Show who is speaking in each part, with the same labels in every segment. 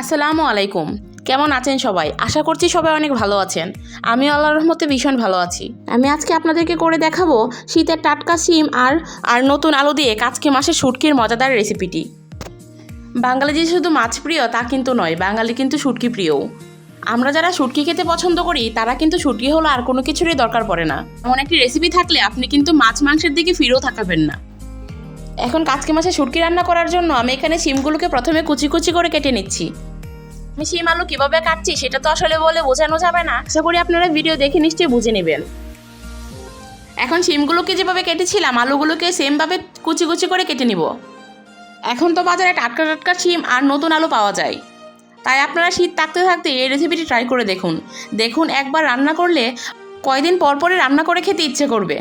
Speaker 1: আসসালামু আলাইকুম। কেমন আছেন সবাই? আশা করছি সবাই অনেক ভালো আছেন। আমি আল্লাহর রহমতে ভীষণ ভালো আছি। আমি আজকে আপনাদেরকে করে দেখাবো শীতের টাটকা শিম আর আর নতুন আলু দিয়ে কাজকে মাসের শুটকির মজাদার রেসিপিটি। বাঙালি যে শুধু মাছ প্রিয় তা কিন্তু নয়। বাঙালি কিন্তু শুটকি প্রিয়ও। আমরা যারা শুটকি খেতে পছন্দ করি তারা কিন্তু শুটকি হলো আর কোনো কিছুরই দরকার পড়ে না। এমন একটি রেসিপি থাকলে আপনি কিন্তু মাছ মাংসের দিকে ফিরেও থাকাবেন না। এখন কাজকে মাসে শুটকি রান্না করার জন্য আমি এখানে শিমগুলোকে প্রথমে কুচি কুচি করে কেটে নিচ্ছি। আমি শিম আলু কীভাবে কাটছি সেটা তো আসলে বলে বোঝানো যাবে না। আশা করি আপনারা ভিডিও দেখে নিশ্চয়ই বুঝে নেবেন। এখন শিমগুলোকে যেভাবে কেটেছিলাম, আলুগুলোকে সেমভাবে কুচি কুচি করে কেটে নিব। এখন তো বাজারে টাটকা টাটকা শিম আর নতুন আলু পাওয়া যায়। তাই আপনারা শীত থাকতে থাকতে এই রেসিপিটি ট্রাই করে দেখুন। দেখুন একবার রান্না করলে কয়দিন পর পরে রান্না করে খেতে ইচ্ছে করবে।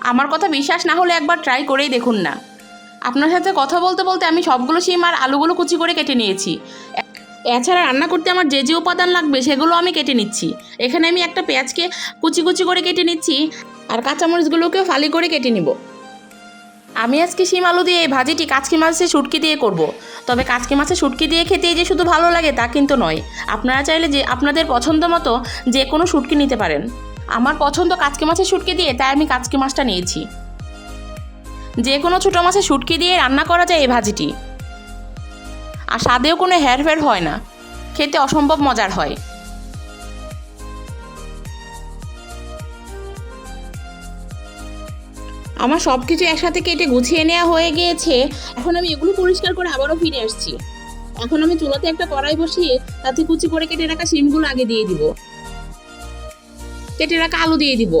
Speaker 1: আমার কথা বিশ্বাস না হলে একবার ট্রাই করেই দেখুন না। আপনার সাথে কথা বলতে বলতে আমি সবগুলো শিম আর আলুগুলো কুচি করে কেটে নিয়েছি। এছাড়া রান্না করতে আমার যে যে উপাদান লাগবে সেগুলো আমি কেটে নিচ্ছি। এখানে আমি একটা পেঁয়াজকে কুচি কুচি করে কেটে নিচ্ছি আর কাঁচামরিচগুলোকেও ফালি করে কেটে নিব। আমি আজকে শিম আলু দিয়ে এই ভাজিটি কাচকি মাছের শুটকি দিয়ে করব। তবে কাচকি মাছের শুটকি দিয়ে খেতে যে শুধু ভালো লাগে তা কিন্তু নয়। আপনারা চাইলে যে আপনাদের পছন্দ মতো যে কোনো শুটকি নিতে পারেন। আমার পছন্দ কাচকি মাছের শুটকি দিয়ে তাই আমি কাচকি মাছটা নিয়েছি। যে কোনো ছোটো মাছের শুটকি দিয়ে রান্না করা যায় এই ভাজিটি। আর স্বাদেও কোনো হেরফের হয় না। খেতে অসম্ভব মজার হয়। আমার সব কিছু একসাথে কেটে গুছিয়ে নেওয়া হয়ে গিয়েছে। এখন আমি এগুলো পরিষ্কার করে আবারও ফিরে আসছি। এখন আমি চুলাতে একটা কড়াই বসিয়ে তাতে কুচি করে কেটে রাখা শিমগুলো আগে দিয়ে দিব। কেটে রাখা আলু দিয়ে দিব।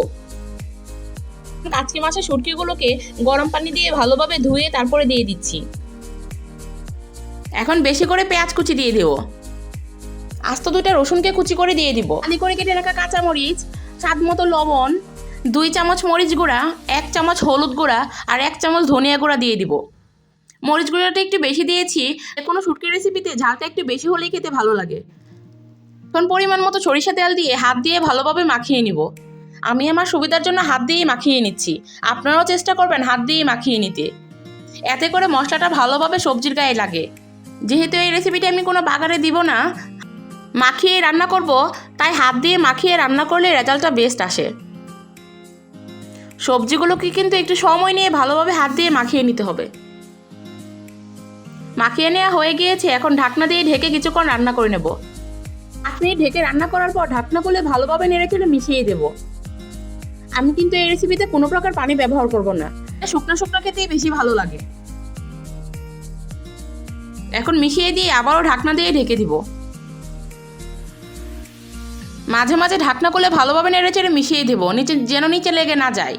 Speaker 1: কাচকি মাছের শুটকিগুলোকে গরম পানি দিয়ে ভালোভাবে ধুয়ে তারপরে দিয়ে দিচ্ছি। এখন বেশি করে পেঁয়াজ কুচি দিয়ে দেবো। আস্ত দুইটা রসুনকে কুচি করে দিয়ে দিব। আলি করে কেটে রাখা কাঁচামরিচ স্বাদ মতো লবণ দুই চামচ মরিচ গুঁড়া এক চামচ হলুদ গুঁড়া আর এক চামচ ধনিয়া গুঁড়া দিয়ে দিব। মরিচ গুঁড়াটা একটু বেশি দিয়েছি কোনো শুটকি রেসিপিতে ঝালটা একটু বেশি হলেই খেতে ভালো লাগে। এখন পরিমাণ মতো সরিষা তেল দিয়ে হাত দিয়ে ভালোভাবে মাখিয়ে নিব। আমি আমার সুবিধার জন্য হাত দিয়েই মাখিয়ে নিচ্ছি। আপনারাও চেষ্টা করবেন হাত দিয়েই মাখিয়ে নিতে। এতে করে মশলাটা ভালোভাবে সবজির গায়ে লাগে। যেহেতু এই রেসিপিটি আমি কোনো বাগারে দিব না, মাখিয়ে রান্না করব, তাই হাত দিয়ে মাখিয়ে রান্না করলে রেজাল্টটা বেস্ট আসে। সবজিগুলোকে কিন্তু একটু সময় নিয়ে ভালোভাবে হাত দিয়ে মাখিয়ে নিতে হবে। মাখিয়ে নেওয়া হয়ে গিয়েছে, এখন ঢাকনা দিয়ে ঢেকে কিছুক্ষণ রান্না করে নেব। আপনি ঢেকে রান্না করার পর ঢাকনা খুলে ভালোভাবে নেড়ে চেড়ে মিশিয়ে দেব। আমি কিন্তু এই রেসিপিতে কোনো প্রকার পানি ব্যবহার করব না। শুকনো শুকনো খেতেই বেশি ভালো লাগে। এখন মিশিয়ে দিয়ে আবারও ঢাকনা দিয়ে ঢেকে দিব। মাঝে মাঝে ঢাকনা করলে ভালোভাবে নেড়ে চেড়ে মিশিয়ে দেবো নিচে যেন নিচে লেগে না যায়।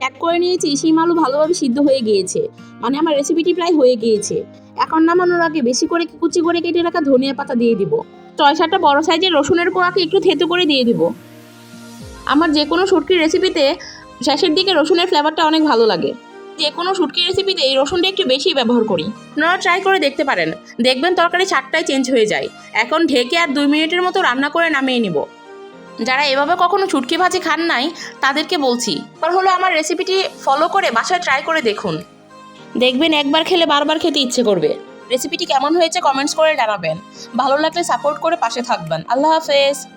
Speaker 1: এক করে নিয়েছি শিম আলু ভালোভাবে সিদ্ধ হয়ে গিয়েছে। মানে আমার রেসিপিটি প্রায় হয়ে গিয়েছে। এখন নামানোর আগে বেশি করে কুচি করে কেটে রাখা ধনিয়া পাতা দিয়ে দিব। ছয় সাতটা বড় সাইজের রসুনের কোয়াকে একটু থেতো করে দিয়ে দিব। আমার যে কোনো শুটকির রেসিপিতে শেষের দিকে রসুনের ফ্লেভারটা অনেক ভালো লাগে। যে কোনো শুটকি রেসিপিতে এই রসুনটা একটু বেশি ব্যবহার করি। আপনারা ট্রাই করে দেখতে পারেন। দেখবেন তরকারি চারটায় চেঞ্জ হয়ে যায়। এখন ঢেকে আর দুই মিনিটের মতো রান্না করে নামিয়ে নিব। যারা এভাবে কখনো ছুটকি ভাজি খান নাই, তাদেরকে বলছি, এবার হলো আমার রেসিপিটি ফলো করে বাসায় ট্রাই করে দেখুন। দেখবেন একবার খেলে বারবার খেতে ইচ্ছে করবে। রেসিপিটি কেমন হয়েছে কমেন্টস করে জানাবেন। ভালো লাগলে সাপোর্ট করে পাশে থাকবেন। আল্লাহ হাফেজ।